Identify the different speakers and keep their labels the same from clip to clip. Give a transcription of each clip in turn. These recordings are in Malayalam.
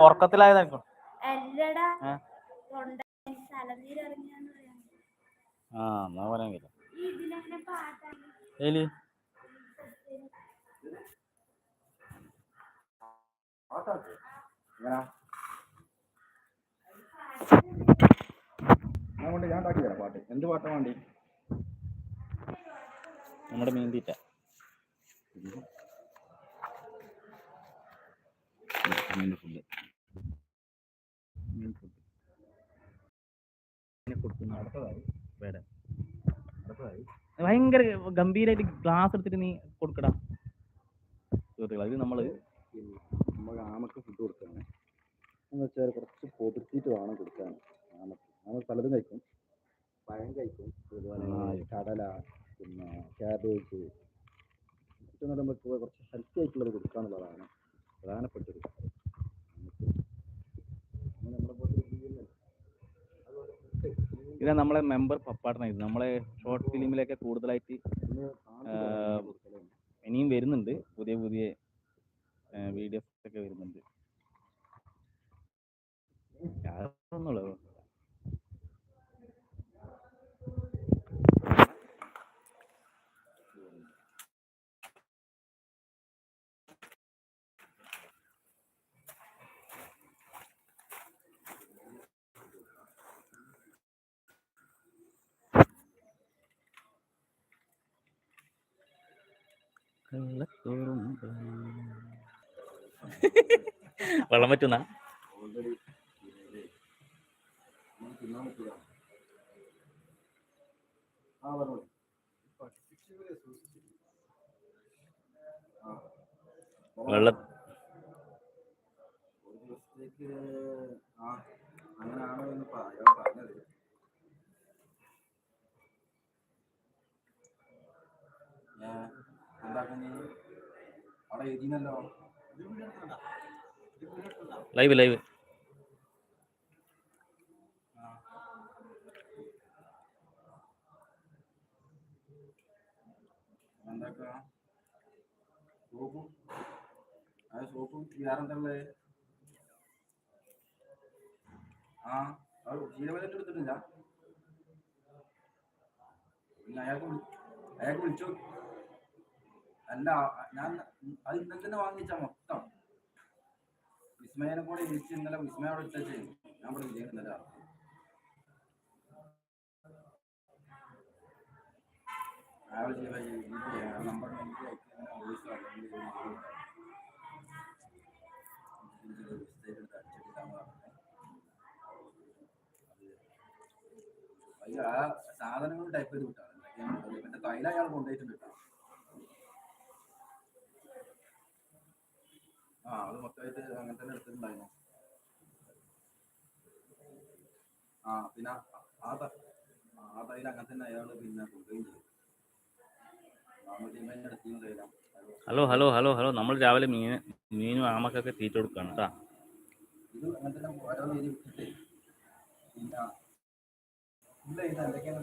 Speaker 1: ഉറക്കത്തിലായതായിരിക്കും. ആ. എന്നാ പറയാൻ കഴിയില്ല.
Speaker 2: ഞാൻ ഞാൻ ഉണ്ടാക്കി തരാം പാട്ട്. എന്ത് പാട്ടാ വേണ്ടി?
Speaker 1: നമ്മുടെ മീൻ തീറ്റ.
Speaker 2: മീൻ ഫുഡ് മീൻ ഫുഡ് കൊടുക്കുന്ന അടുത്തതായി. വേറെ. അടുത്തതായി.
Speaker 1: ഭയങ്കര ഗംഭീരമായിട്ട് ഗ്ലാസ് എടുത്തിട്ട് നീ കൊടുക്കടാ. സുഹൃത്തുക്കൾ ഇത് നമ്മൾ
Speaker 2: നമ്മൾ ആമക്ക് ഫുഡ് കൊടുക്കുകയാണ് എന്ന് വെച്ചാൽ കുറച്ച് പൊതിർത്തിയിട്ട് വേണം കൊടുക്കാൻ. ആമക്ക്. ആമ പലതും കഴിക്കും. പഴം കഴിക്കും. അതുപോലെ കടല പിന്നെ ക്യാബേജ് ഏറ്റവും നല്ല നമുക്ക് കുറച്ച് ഹെൽത്തി ആയിട്ടുള്ളത് കൊടുക്കുക എന്നുള്ളതാണ് പ്രധാനപ്പെട്ടൊരു കാര്യം നമുക്ക് നമ്മൾ നമ്മളെ പോലെ ജീവിതം അതുപോലെ food
Speaker 1: ഇത് നമ്മളെ മെമ്പർ പപ്പാട്ടന ഇത്. നമ്മളെ ഷോർട്ട് ഫിലിമിലൊക്കെ കൂടുതലായിട്ട് ഇനിയും വരുന്നുണ്ട്. പുതിയ പുതിയ വീഡിയോസ് ഒക്കെ വരുന്നുണ്ട്. ഒന്നുള്ളൂ വെള്ളം പറ്റുന്ന. വെള്ള
Speaker 2: അങ്ങനെയാണോ എന്ന് പറയാൻ പറഞ്ഞത് ഏ, എന്താക്കാൻ നീ അവിടെ എഴുതിനല്ലോ
Speaker 1: ലൈവ് ലൈവ്
Speaker 2: സോപ്പും? സോപ്പും ആ ജീരവലറ്റ് എടുത്തിട്ടില്ല. പിന്നെ അയാൾക്ക് അയാൾക്ക് വിളിച്ചു? അല്ല ഞാൻ അത് ഇന്നലെ തന്നെ വാങ്ങിച്ച മൊത്തം. വിസ്മയനെ കൂടെ വിളിച്ച് ഇന്നലെ വിസ്മയ അവിടെ ഇട്ടേ ഞാൻ ഇവിടെ വിജയിക്കുന്നില്ല അയാൾ സാധനങ്ങൾ ടൈപ്പ് ചെയ്ത് വിട്ടാണ് മറ്റേ തൈല അയാൾ കൊണ്ടുപോയിട്ടുണ്ട് കേട്ടോ. ആ അത് മൊത്തമായിട്ട് അങ്ങനെ തന്നെ എടുത്തിട്ടുണ്ടായിരുന്നു. ആ പിന്നെ ആ ആ അങ്ങനെ തന്നെ അയാൾ പിന്നെ കൊണ്ടുപോയി
Speaker 1: ഹലോ ഹലോ ഹലോ ഹലോ നമ്മൾ രാവിലെ മീൻ മീനും ആമക്കൊക്കെ തീറ്റ കൊടുക്കുകയാണ് കേട്ടോ.
Speaker 2: ഇത് അങ്ങനെ തന്നെ ഓരോ പിന്നെ ഇല്ല ഇത് എന്തൊക്കെയാണ്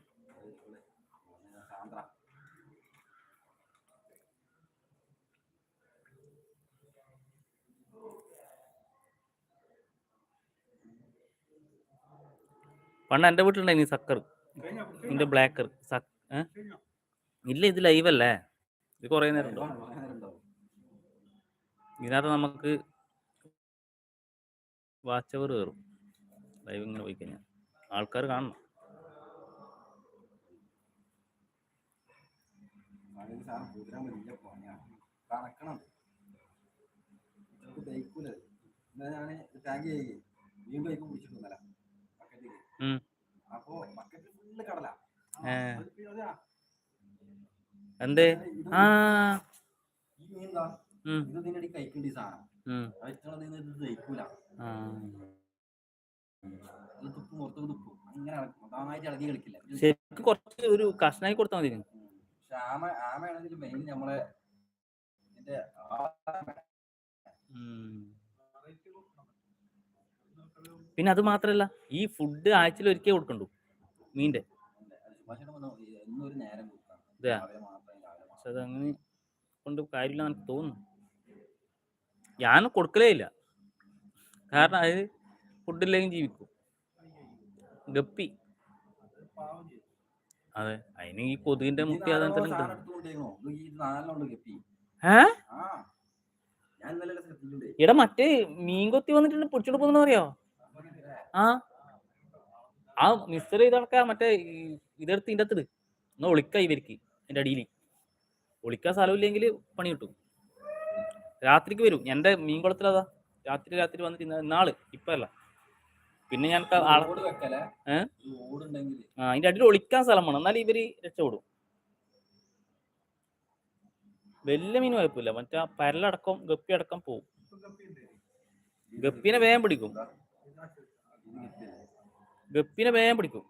Speaker 1: പണ്ട് എന്റെ വീട്ടിലുണ്ടായി സക്കർ. ഇതിന്റെ ബ്ലാക്കർ? ഇല്ല ഇത് ലൈവ് അല്ലേ? ഇത് കുറേ നേരം ഉണ്ടോ ഇതിനകത്ത് നമുക്ക് വാച്ച് അവർ കയറും ലൈവ് ഇങ്ങനെ പോയി കഴിഞ്ഞാൽ. ആൾക്കാർ കാണണം.
Speaker 2: ഞാൻ ടാങ്ക് ചെയ്യേ വീണ്ടും ബൈക്ക് പിടിച്ചിട്ടുണ്ടല്ല. അപ്പോ ബക്കറ്റ് ഫുള്ള് കടല.
Speaker 1: എന്തേ? ആ.
Speaker 2: ഈ മീൻ എന്താ? ഇത് ഇതിന്റെ ഇടയിൽ കഴിക്കേണ്ട ഈ സാധനം.
Speaker 1: ഉം,
Speaker 2: ഇത് ദഹിക്കൂല. തുപ്പും പുറത്തേക്ക് തുപ്പും. അങ്ങനെ നന്നായിട്ട് ഇളകി കളിക്കില്ല. ഇത്
Speaker 1: ശരിക്കും കുറച്ച് ഒരു കഷ്ണായി കൊടുത്താൽ മതി.
Speaker 2: പക്ഷെ ആമ ആമയാണെങ്കിൽ മെയിൻ നമ്മളെ ഇതിന്റെ.
Speaker 1: പിന്നെ അത് മാത്രല്ല ഈ ഫുഡ് ആഴ്ചയിൽ ഒരിക്കൽ കൊടുക്കണ്ടു മീന്റെ.
Speaker 2: സുഭാഷിന്റെ വന്ന് നേരം കൊടുക്കാം
Speaker 1: ഇതെയാ?
Speaker 2: രാവിലെ മാത്രം രാവിലെ
Speaker 1: പക്ഷെ അത് കൊണ്ട് കാര്യമില്ല എനിക്ക് തോന്നുന്നു. ഞാൻ കൊടുക്കലേ ഇല്ല. കാരണം അത് ഫുഡില്ലെങ്കിൽ ജീവിക്കും. ഗപ്പി. അതെ അതിന് ഈ കൊതുകിന്റെ മുട്ടി
Speaker 2: ഈ
Speaker 1: അതെ
Speaker 2: നാലെണ്ണം
Speaker 1: തന്നെ
Speaker 2: സാധനം എടുത്ത് കൊണ്ടുപോയിക്കണോ? ഇത് ഈ നാലെണ്ണം ഗപ്പി.
Speaker 1: ഏ? എടാ മറ്റേ മീൻ കൊത്തി വന്നിട്ടുണ്ട് പൊടിച്ചോണ്ട് പോകുന്ന അറിയോ? ആ ആ മിസ്റ്റർ ചെയ്തൊക്കെ മറ്റേ ഈ ഇതെടുത്ത് ഇതിന്റെ അകത്തിട് എന്നാ ഒളിക്ക ഇവർക്ക് എന്റെ അടിയിൽ ഒളിക്കാൻ സ്ഥലമില്ലെങ്കിൽ പണി കിട്ടും. രാത്രിക്ക് വരും. എന്റെ മീൻ കുളത്തിലതാ രാത്രി രാത്രി വന്നിട്ട് നാൾ ഇപ്പല്ല പിന്നെ ഞാൻ അതിന്റെ അടിയിൽ ഒളിക്കാൻ സ്ഥലം വേണം. എന്നാലും ഇവർ രക്ഷപ്പെടും. വലിയ മീൻ കുഴപ്പമില്ല. മറ്റേ പരലടക്കം ഗപ്പി അടക്കം പോവും. ഗപ്പിനെ വേഗം പിടിക്കും. ഗപ്പിനെ വേഗം പിടിക്കും.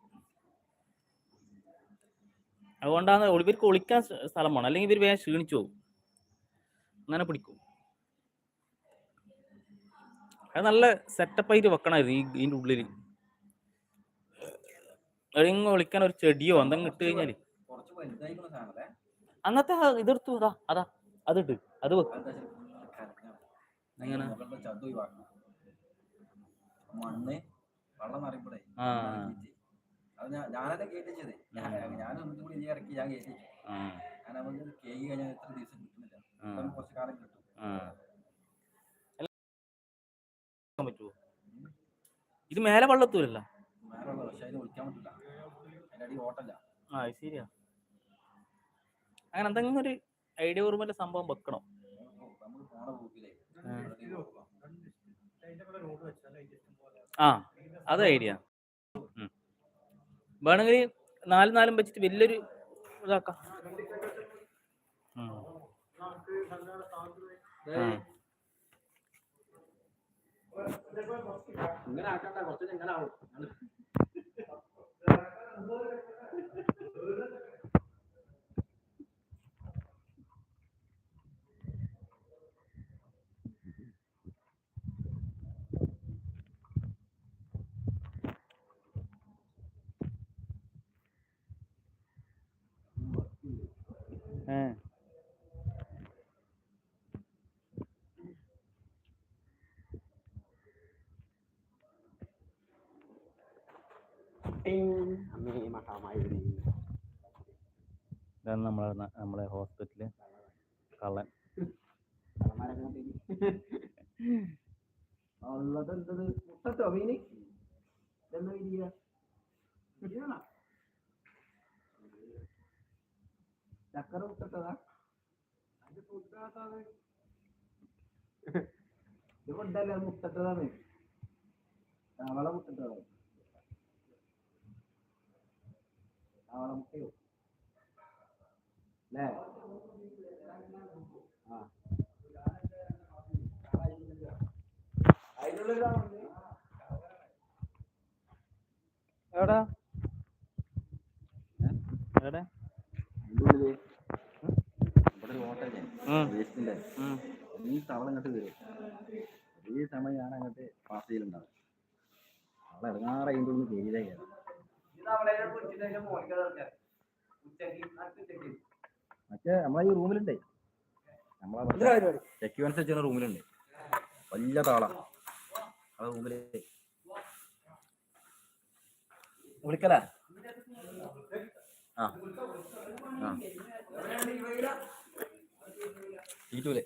Speaker 1: അതുകൊണ്ടാണ് ഇവർക്ക് ഒളിക്കാൻ സ്ഥ- സ്ഥലം വേണം അല്ലെങ്കിൽ ഇവർ വേഗം ക്ഷീണിച്ചു പോകും. അങ്ങനെ പിടിക്കും. അത് നല്ല സെറ്റപ്പായിട്ട് വെക്കണമായിരുന്നു ഈ ഇതിന്റെ ഉള്ളിൽ എവിടെയെങ്കിലും ഒളിക്കാൻ ഒരു ചെടിയോ എന്തെങ്കിലും ഇട്ട്
Speaker 2: കഴിഞ്ഞാൽ
Speaker 1: അങ്ങനത്തെ ഇതെടുത്തു. അതാ അതാ അതിട്ട് അത് വെക്കും. എങ്ങനെ?
Speaker 2: മണ്ണ്. വെള്ളം. അത് ഞാൻ ഞാനത് കേട്ടിച്ചത് ഞാൻ ഞാൻ ഒന്നും കൂടി ഇനി ഇറക്കി ഞാൻ കേട്ടിച്ചു
Speaker 1: ആ.
Speaker 2: ഞാൻ അവന് കേക്ക് കഴിഞ്ഞാൽ എത്ര ദിവസം കിട്ടുന്നില്ല. നമുക്ക് കുറച്ച് കാലം കിട്ടും.
Speaker 1: പറ്റുമോ ഇത് മേലെ വള്ളത്തൂരല്ല?
Speaker 2: പക്ഷെ അതിന് പറ്റില്ല അതിന്റെ അടി ഓട്ടല്ല
Speaker 1: ആ ശരിയാ. അങ്ങനെ എന്തെങ്കിലും ഒരു ഐഡിയ ഓർമ്മ സംഭവം വെക്കണം? ആ. അത് ഐഡിയ. വേണമെങ്കിൽ നാലും നാലും വെച്ചിട്ട് വലിയൊരു ഇതാക്കാം.
Speaker 2: ഇങ്ങനെ ആക്കണ്ട കുറച്ച് ഇങ്ങനെ ആവും
Speaker 1: ഏ. ഇതാണ് നമ്മളെ നമ്മളെ ഹോസ്പിറ്റൽ കള്ളൻ.
Speaker 2: ചക്കര കൊണ്ടല്ലേ മുട്ടട്ടതാണ് മുട്ടട്ടതാണ് മുട്ടയോ? അല്ലേ? ആ.
Speaker 1: എവിടാ? എവിടെ.
Speaker 2: ഈ തവള ഇങ്ങോട്ട് വരും ഈ സമയം ഞാൻ അങ്ങോട്ട് പാസ് ചെയ്യലുണ്ടാവും അവളെ ഇറങ്ങാറ് അതിന്റെ ഉള്ളിൽ കയറാം മറ്റേ നമ്മളെ ഈ റൂമിലുണ്ടേ. നമ്മളെ സെക്യൂൻസ് വെച്ചിരുന്ന റൂമിലുണ്ട്. വലിയ താള. ആ റൂമിൽ. വിളിക്കല? ആ. ആ. തീറ്റൂലേ